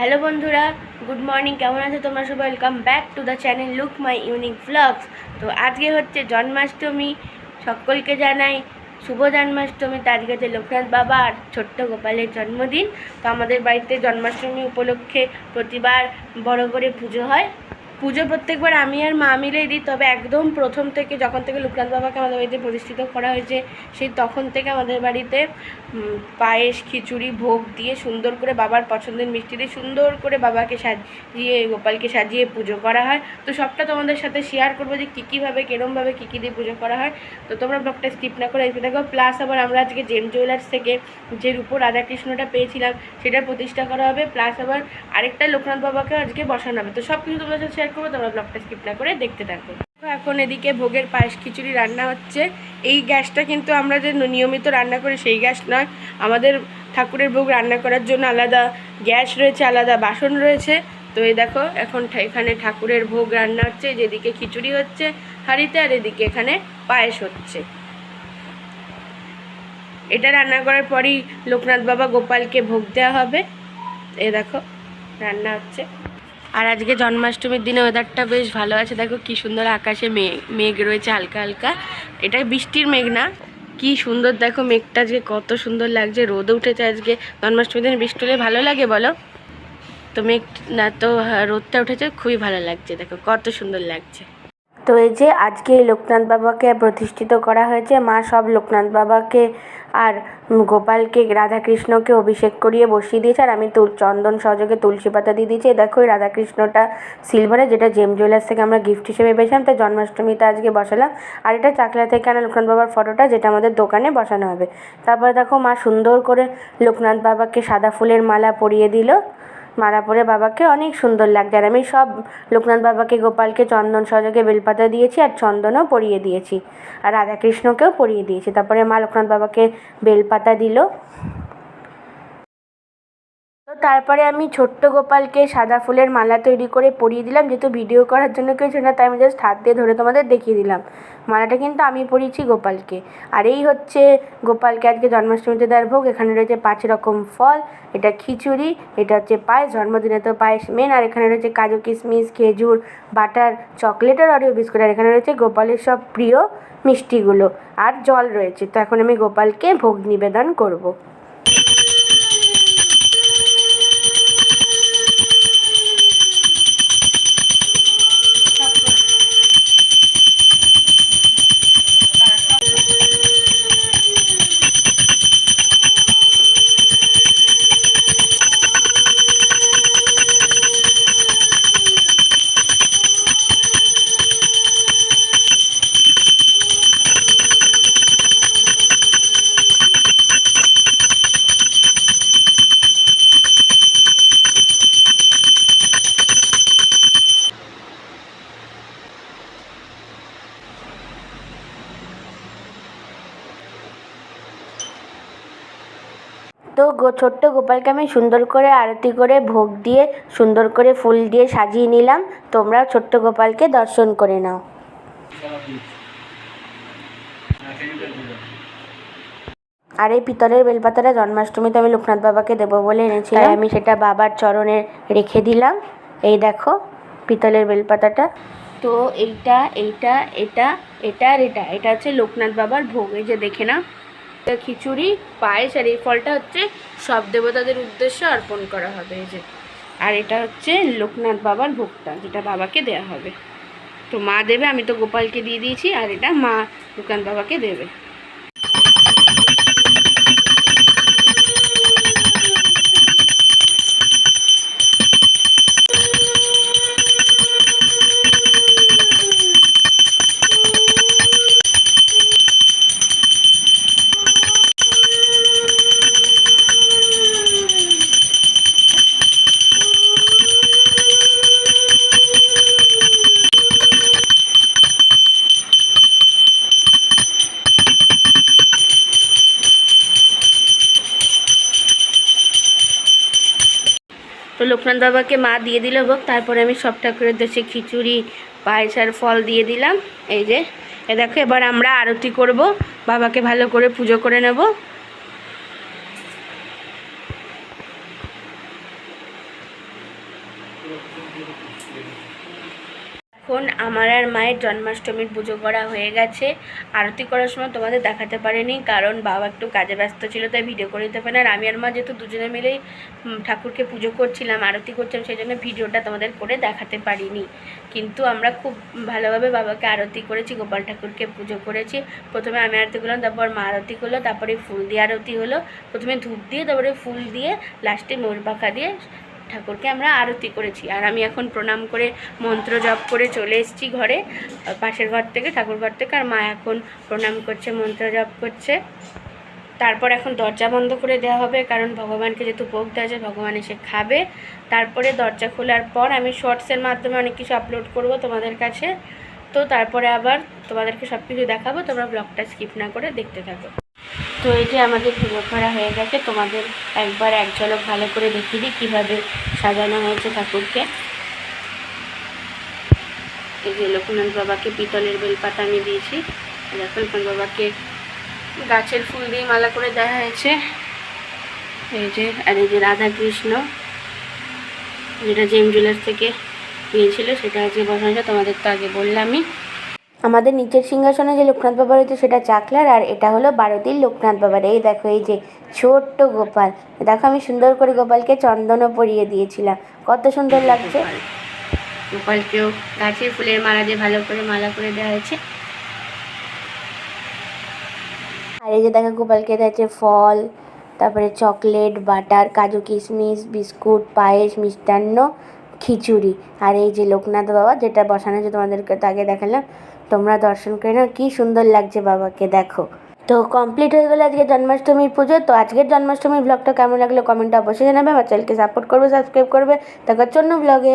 Hello বন্ধুরা, good morning, কেমন আছে তোমরা সবাই? Welcome back to the channel look my unique vlogs তো আজকে হচ্ছে জন্মাষ্টমী, সকলকে জানাই শুভ জন্মাষ্টমী। তো আজকে হচ্ছে লোকনাথ বাবা আর ছোট্ট গোপালের জন্মদিন। তো আমাদের বাড়িতে জন্মাষ্টমী উপলক্ষে প্রতিবার বড় করে পুজো হয়। পুজো প্রত্যেকবার আমি আর মা মিলেই দিই, তবে একদম প্রথম থেকে যখন থেকে লোকনাথ বাবাকে আমাদের বাড়িতে প্রতিষ্ঠিত করা হয়েছে, সেই তখন থেকে আমাদের বাড়িতে পায়েস, খিচুড়ি, ভোগ দিয়ে সুন্দর করে বাবার পছন্দের মিষ্টি দিয়ে সুন্দর করে বাবাকে সাজিয়ে, গোপালকে সাজিয়ে পুজো করা হয়। তো সবটা তোমাদের সাথে শেয়ার করব যে কী কীভাবে কেরমভাবে কী কী দিয়ে পুজো করা হয়। তো তোমরা ব্লগটা স্কিপ না করে এসে দেখো প্লাস আবার আমরা আজকে জেম জুয়েলার্স থেকে যে রূপোর রাধাকৃষ্ণটা পেয়েছিলাম, সেটার প্রতিষ্ঠা করা হবে। প্লাস আবার আরেকটা লোকনাথ বাবাকে আজকে বসানো হবে। তো সব কিছু তোমাদের সাথে শেয়ার করব, তোমরা ব্লগটা স্কিপ না করে দেখতে থাকো। এখন এদিকে ভোগের পায়েস খিচুড়ি রান্না হচ্ছে। এই গ্যাসটা কিন্তু আমরা যে নিয়মিত রান্না করি সেই গ্যাস নয়। আমাদের ঠাকুরের ভোগ রান্না করার জন্য আলাদা গ্যাস রয়েছে, আলাদা বাসন রয়েছে। তো এই দেখো, এখন এখানে ঠাকুরের ভোগ রান্না হচ্ছে যেদিকে খিচুড়ি হচ্ছে হাঁড়িতে আর এদিকে এখানে পায়েস হচ্ছে। এটা রান্না করার পরই লোকনাথ বাবা গোপালকে ভোগ দেওয়া হবে। এ দেখো, রান্না হচ্ছে। আর আজকে জন্মাষ্টমীর দিনে ওয়েদারটা বেশ ভালো আছে। দেখো কি সুন্দর আকাশে মেঘ মেঘ রয়েছে হালকা হালকা। এটা বৃষ্টির মেঘ না। কি সুন্দর দেখো মেঘটা আজকে, কত সুন্দর লাগছে। রোদে উঠেছে আজকে। জন্মাষ্টমীর দিন বৃষ্টি হলে ভালো লাগে বলো? তো মেঘ না, তো রোদটা উঠেছে, খুবই ভালো লাগছে। দেখো কত সুন্দর লাগছে। তো এই যে আজকে এই লোকনাথ বাবাকে প্রতিষ্ঠিত করা হয়েছে। মা সব লোকনাথ বাবাকে আর গোপালকে, রাধাকৃষ্ণকে অভিষেক করিয়ে বসিয়ে দিয়েছে। আর আমি তুল চন্দন সহযোগে তুলসী পাতা দিয়ে দিয়েছি। দেখো, এই রাধাকৃষ্ণটা সিলভারে যেটা জেম জুয়েলার্স থেকে আমরা গিফট হিসেবে পেয়েছিলাম। তাই জন্মাষ্টমীতে আজকে বসালাম। আর এটা চাকলা থেকে আনা লোকনাথ বাবার ফটোটা যেটা আমাদের দোকানে বসানো হবে। তারপরে দেখো, মা সুন্দর করে লোকনাথ বাবাকে সাদা ফুলের মালা পরিয়ে দিল। মালা পরে বাবাকে অনেক সুন্দর লাগছে। আর আমি সব লোকনাথ বাবাকে, গোপালকে, চন্দন সহযোগে বেলপাতা দিয়েছি আর চন্দনও পরিয়ে দিয়েছি। আর রাধাকৃষ্ণকেও পরিয়ে দিয়েছি। তারপরে মা লোকনাথ বাবাকে বেলপাতা দিল। তো তারপরে আমি ছোট্ট গোপালকে সাদা ফুলের মালা তৈরি করে পরিয়ে দিলাম, যেহেতু ভিডিও করার জন্য কেউ ছিল না, তাই আমি জাস্ট হাত দিয়ে ধরে তোমাদের দেখিয়ে দিলাম। মালাটা কিন্তু আমি পরিয়েছি গোপালকে। আর এই হচ্ছে গোপালকে আজকে জন্মাষ্টমীতে দেওয়ার ভোগ, এখানে রয়েছে পাঁচ রকম ফল, এটা খিচুড়ি, এটা হচ্ছে পায়েস, জন্মদিনে তো পায়েস মেন আর এখানে রয়েছে কাজু, কিশমিশ, খেজুর, বাটার চকলেট আর অরিও বিস্কুট আর এখানে রয়েছে গোপালের সব প্রিয় মিষ্টিগুলো, আর জল রয়েছে। তো এখন আমি গোপালকে ভোগ নিবেদন করব। তো ছোট্ট গোপালকে আমি সুন্দর করে আরতি করে ভোগ দিয়ে সুন্দর করে ফুল দিয়ে সাজিয়ে নিলাম। তোমরাও ছোট্ট গোপালকে দর্শন করে নাও। আর এই পিতলের বেলপাতাটা জন্মাষ্টমীতে আমি লোকনাথ বাবাকে দেবো বলে এনেছিলাম। আমি সেটা বাবার চরণে রেখে দিলাম। এই দেখো পিতলের বেলপাতাটা। তো এইটা এইটা এটা এটা আর এটা। এটা হচ্ছে লোকনাথ বাবার ভোগ। এই যে দেখে না খিচুড়ি, পায়েস, আর এই ফলটা হচ্ছে সব দেবতাদের উদ্দেশ্যে অর্পণ করা হবে এই যে। আর এটা হচ্ছে লোকনাথ বাবার ভোগটা যেটা বাবাকে দেয়া হবে। তো মা দেবে, আমি তো গোপালকে দিয়ে দিয়েছি, আর এটা মা লোকনাথ বাবাকে দেবে। লোকনাথ বাবাকে মা দিয়ে দিল ভোগ, তারপরে আমি সব ঠাকুরের দেশে খিচুড়ি পায়েস আর ফল দিয়ে দিলাম। এই যে, এ দেখো, এবার আমরা আরতি করব, বাবাকে ভালো করে পুজো করে নেব। এখন আমার আর মায়ের জন্মাষ্টমীর পুজো করা হয়ে গেছে। আরতি করার সময় তোমাদের দেখাতে পারিনি, কারণ বাবা একটু কাজে ব্যস্ত ছিল, তাই ভিডিও করে দিতে পারে আর আমি আর মা যেহেতু দুজনে মিলেই ঠাকুরকে পুজো করছিলাম, আরতি করছিলাম, সেই জন্য ভিডিওটা তোমাদের করে দেখাতে পারিনি। কিন্তু আমরা খুব ভালোভাবে বাবাকে আরতি করেছি, গোপাল ঠাকুরকে পুজো করেছি। প্রথমে আমি আরতি করলাম, তারপর মা আরতি করল, তারপরে ফুল দিয়ে আরতি হলো। প্রথমে ধূপ দিয়ে, তারপরে ফুল দিয়ে লাস্টে মোর পাখা দিয়ে ঠাকুরকে আমরা আরতি করেছি। আর আমি এখন প্রণাম করে মন্ত্র জপ করে চলে এসেছি ঘরে, পাশের ঘর থেকে, ঠাকুর ঘর থেকে, আর মা এখন প্রণাম করছে, মন্ত্র জপ করছে। তারপর এখন দরজা বন্ধ করে দেওয়া হবে, কারণ ভগবানকে যেহেতু ভোগ দেওয়া আছে, ভগবান এসে খাবে। তারপরে দরজা খোলার পর আমি শর্টসের মাধ্যমে অনেক কিছু আপলোড করব তোমাদের কাছে। তো তারপরে আবার তোমাদেরকে সব কিছু দেখাবো, তোমরা ব্লগটা স্কিপ না করে দেখতে থাকো। তো এই যে আমাদের পুজো করা হয়ে গেছে, তোমাদের একবার এক ঝলক ভালো করে দেখিয়ে দিই কীভাবে সাজানো হয়েছে ঠাকুরকে। এই যে লোকনাথ বাবাকে পিতলের বেলপাতা আমি দিয়েছি। লোকনাথ বাবাকে গাছের ফুল দিয়ে মালা করে দেওয়া হয়েছে। এই যে, আর এই যে রাধা কৃষ্ণ যেটা জেম জুয়েলার্স থেকে নিয়েছিল সেটা আজকে বসানো তোমাদের তো আগে বললামই। আমাদের নিচের সিংহাসনে যে লোকনাথ বাবা রয়েছে সেটা চাকলার আর এটা হলো বারোটির লোকনাথ বাবার। এই দেখো এই যে ছোট্ট গোপাল। দেখো আমি সুন্দর করে গোপালকে চন্দনও পরিয়ে দিয়েছিলাম। কত সুন্দর লাগছে। গোপালকেও গাছের ফুলের মালা দিয়ে ভালো করে মালা করে দেওয়া হয়েছে। আর এই যে দেখো গোপালকে দিয়েছে ফল তারপরে চকলেট বাটার কাজু কিশমিশ বিস্কুট পায়েস মিষ্টান্ন খিচুড়ি। আর এই যে লোকনাথ বাবা যেটা বসানো হয়েছে তোমাদেরকে আগে দেখালাম, তোমরা দর্শন করে না কী সুন্দর লাগছে বাবাকে, দেখো। তো কমপ্লিট হয়ে গেলো আজকে জন্মাষ্টমীর পুজো। তো আজকের জন্মাষ্টমীর ব্লগটা কেমন লাগল কমেন্টে অবশ্যই জানাবে। আমার চ্যানেলকে সাপোর্ট করবে সাবস্ক্রাইব করবে। তারপর জন্য ব্লগে